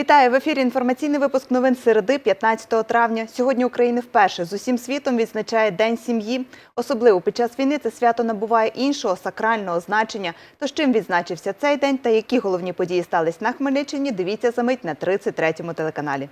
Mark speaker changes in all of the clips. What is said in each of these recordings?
Speaker 1: Вітаю в ефірі. Інформаційний випуск новин середи 15 травня. Сьогодні Україна вперше з усім світом відзначає День сім'ї. Особливо під час війни це свято набуває іншого сакрального значення. Тож чим відзначився цей день та які головні події стались на Хмельниччині? Дивіться за мить на 33-му телеканалі.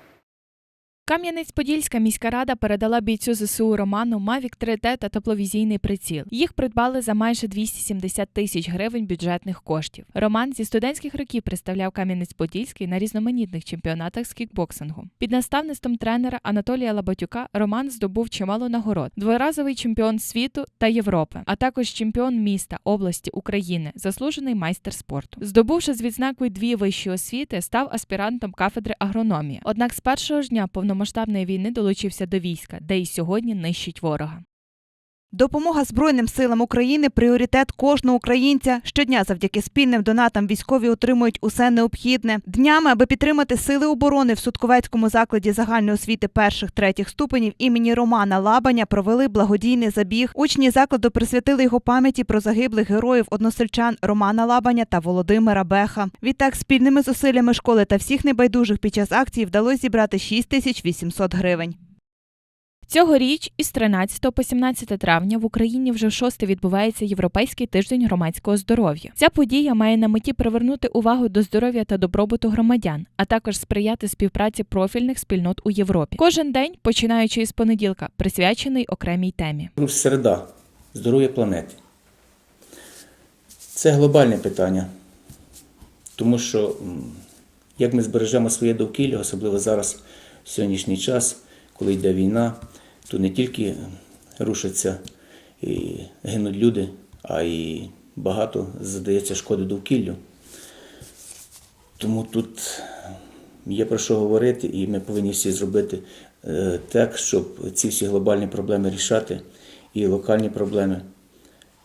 Speaker 2: Кам'янець-Подільська міська рада передала бійцю ЗСУ Роману Мавік 3Т та тепловізійний приціл. Їх придбали за майже 270 тисяч гривень бюджетних коштів. Роман зі студентських років представляв Кам'янець-Подільський на різноманітних чемпіонатах з кікбоксингу. Під наставництвом тренера Анатолія Лабатюка Роман здобув чимало нагород: дворазовий чемпіон світу та Європи, а також чемпіон міста, області України, заслужений майстер спорту. Здобувши з відзнакою дві вищі освіти, став аспірантом кафедри агрономії. Однак з першого ж дня повномасштабної війни долучився до війська, де й сьогодні нищить ворога.
Speaker 1: Допомога Збройним силам України пріоритет кожного українця. Щодня завдяки спільним донатам військові отримують усе необхідне. Днями, аби підтримати сили оборони в Судковецькому закладі загальної освіти перших третіх ступенів імені Романа Лабаня провели благодійний забіг. Учні закладу присвятили його пам'яті про загиблих героїв односельчан Романа Лабаня та Володимира Беха. Відтак, спільними зусиллями школи та всіх небайдужих під час акції вдалося зібрати 6 тисяч 800 гривень.
Speaker 2: Цьогоріч із 13 по 17 травня в Україні вже шосте відбувається Європейський тиждень громадського здоров'я. Ця подія має на меті привернути увагу до здоров'я та добробуту громадян, а також сприяти співпраці профільних спільнот у Європі. Кожен день, починаючи із понеділка, присвячений окремій темі.
Speaker 3: Ну, Середа. Здоров'я планети. Це глобальне питання. Тому що як ми збережемо своє довкілля, особливо зараз, в сьогоднішній час, коли йде війна, то не тільки рушаться і гинуть люди, а й багато задається шкоди довкіллю. Тому тут є про що говорити, і ми повинні всі зробити е, так, щоб ці всі глобальні проблеми рішати і локальні проблеми,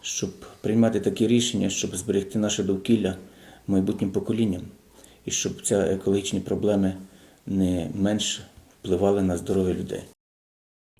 Speaker 3: щоб приймати такі рішення, щоб зберегти наше довкілля майбутнім поколінням, і щоб ці екологічні проблеми не менш впливали на здоров'я людей.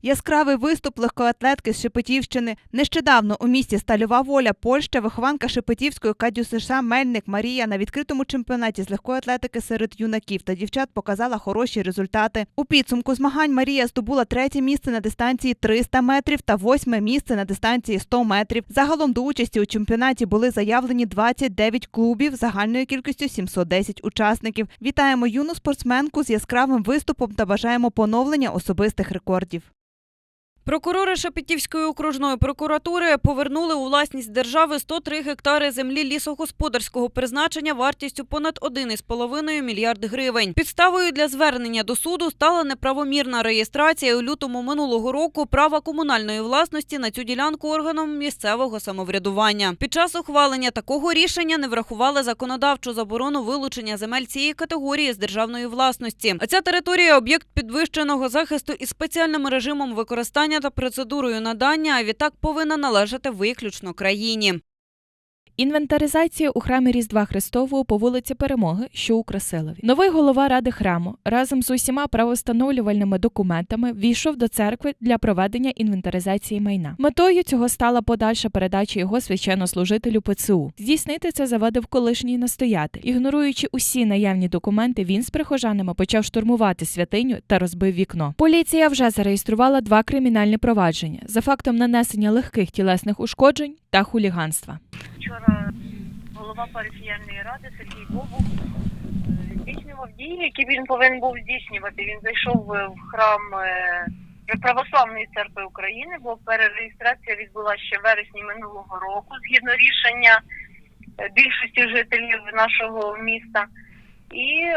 Speaker 1: Яскравий виступ легкоатлетки з Шепетівщини. Нещодавно у місті Стальова воля, Польща, вихованка Шепетівської Кадю США Мельник Марія на відкритому чемпіонаті з легкої атлетики серед юнаків та дівчат показала хороші результати. У підсумку змагань Марія здобула третє місце на дистанції 300 метрів та восьме місце на дистанції 100 метрів. Загалом до участі у чемпіонаті були заявлені 29 клубів загальною кількістю 710 учасників. Вітаємо юну спортсменку з яскравим виступом та бажаємо поновлення особистих рекордів.
Speaker 4: Прокурори Шепетівської окружної прокуратури повернули у власність держави 103 гектари землі лісогосподарського призначення вартістю понад 1,5 мільярд гривень. Підставою для звернення до суду стала неправомірна реєстрація у лютому минулого року права комунальної власності на цю ділянку органом місцевого самоврядування. Під час ухвалення такого рішення не врахували законодавчу заборону вилучення земель цієї категорії з державної власності. А ця територія об'єкт підвищеного захисту із спеціальним режимом використання та процедурою надання, а відтак повинна належати виключно країні.
Speaker 2: Інвентаризація у храмі Різдва Христового по вулиці Перемоги, що у Красилові. Новий голова ради храму разом з усіма правостановлювальними документами війшов до церкви для проведення інвентаризації майна. Метою цього стала подальша передача його священнослужителю ПЦУ. Здійснити це завадив колишній настоятель. Ігноруючи усі наявні документи, він з прихожанами почав штурмувати святиню та розбив вікно. Поліція вже зареєструвала два кримінальні провадження за фактом нанесення легких тілесних ушкоджень та хуліганства.
Speaker 5: Вчора голова парафіяльної ради Сергій Бобух е, здійснював дії, які він повинен був здійснювати. Він зайшов е, в храм е, Православної церкви України, бо перереєстрація відбулася ще в вересні минулого року, згідно рішення більшості жителів нашого міста. І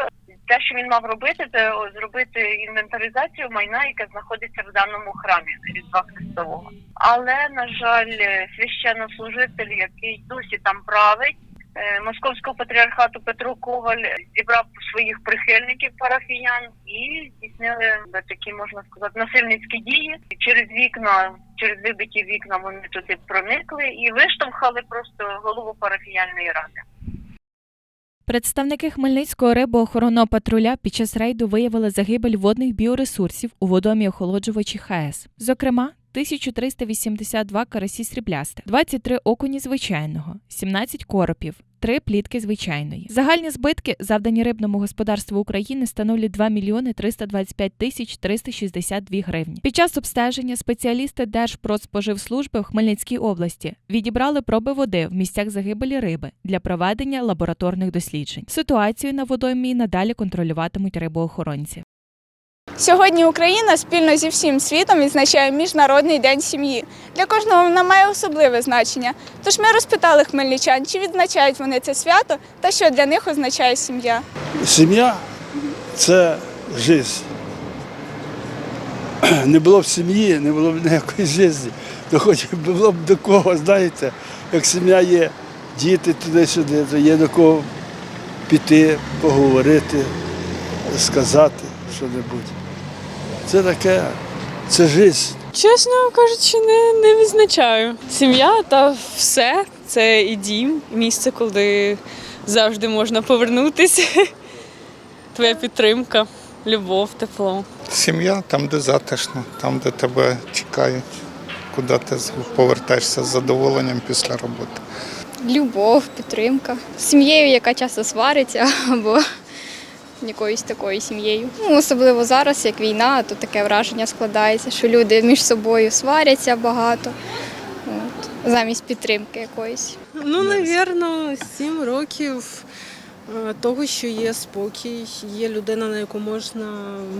Speaker 5: те, що він мав робити, це зробити інвентаризацію майна, яке знаходиться в даному храмі Різдва Христового. Але, на жаль, священнослужитель, який досі там править, е, Московського патріархату Петро Коваль зібрав своїх прихильників парафіян і здійснили е, такі, можна сказати, насильницькі дії. Через вікна, через вибиті вікна вони туди проникли і виштовхали просто голову парафіяльної ради.
Speaker 2: Представники Хмельницького рибоохоронного патруля під час рейду виявили загибель водних біоресурсів у водомі охолоджувачі ХАЕС. Зокрема, 1382 карасі сріблястих, 23 окуні звичайного, 17 коропів, три плітки звичайної. Загальні збитки, завдані рибному господарству України, становлять 2 мільйони 325 тисяч 362 гривні. Під час обстеження спеціалісти Держпродспоживслужби в Хмельницькій області відібрали проби води в місцях загибелі риби для проведення лабораторних досліджень. Ситуацію на водоймі надалі контролюватимуть рибоохоронці.
Speaker 6: Сьогодні Україна спільно зі всім світом відзначає Міжнародний день сім'ї. Для кожного вона має особливе значення. Тож ми розпитали хмельничан, чи відзначають вони це свято та що для них означає сім'я.
Speaker 7: Сім'я це життя. Не було б сім'ї, не було б ніякої житті. То хоч було б до кого, знаєте, як сім'я є, діти туди-сюди, то є до кого піти, поговорити, сказати що-небудь. Це таке, це життя.
Speaker 8: Чесно кажучи, не, не відзначаю. Сім'я та все це і дім, і місце, куди завжди можна повернутися. Твоя підтримка, любов, тепло.
Speaker 9: Сім'я там, де затишно, там, де тебе чекають, куди ти повертаєшся з задоволенням після роботи.
Speaker 10: Любов, підтримка. З сім'єю, яка часто свариться, або якоюсь такою сім'єю. Ну, особливо зараз, як війна, то таке враження складається, що люди між собою сваряться багато. От, замість підтримки якоїсь.
Speaker 11: Ну, навірно, сім років е, того, що є спокій, є людина, на яку можна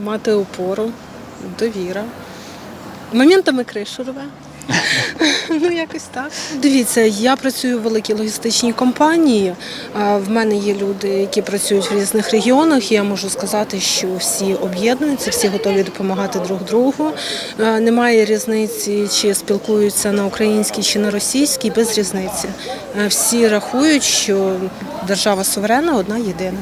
Speaker 11: мати опору, довіра. Моментами кришу рве. Ну, якось так. Дивіться, я працюю в великій логістичній компанії. В мене є люди, які працюють в різних регіонах. Я можу сказати, що всі об'єднуються, всі готові допомагати друг другу. Немає різниці, чи спілкуються на українській чи на російській, без різниці. Всі рахують, що держава суверенна одна єдина.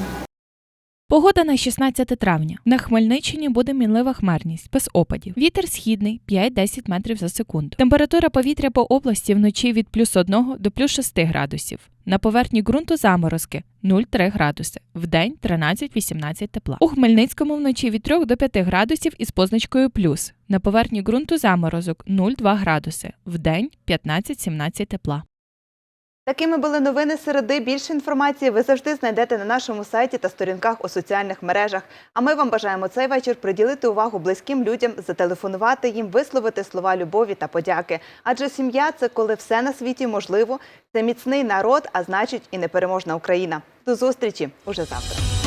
Speaker 2: Погода на 16 травня. На Хмельниччині буде мінлива хмарність, без опадів. Вітер східний 5-10 метрів за секунду. Температура повітря по області вночі від плюс 1 до плюс 6 градусів. На поверхні ґрунту заморозки 0,3 градуси. Вдень 13-18 тепла. У Хмельницькому вночі від 3 до 5 градусів із позначкою плюс. На поверхні ґрунту заморозок 0,2 градуси. Вдень 15-17 тепла.
Speaker 1: Такими були новини середи. Більше інформації ви завжди знайдете на нашому сайті та сторінках у соціальних мережах. А ми вам бажаємо цей вечір приділити увагу близьким людям, зателефонувати їм, висловити слова любові та подяки. Адже сім'я це коли все на світі можливо. Це міцний народ, а значить і непереможна Україна. До зустрічі уже завтра.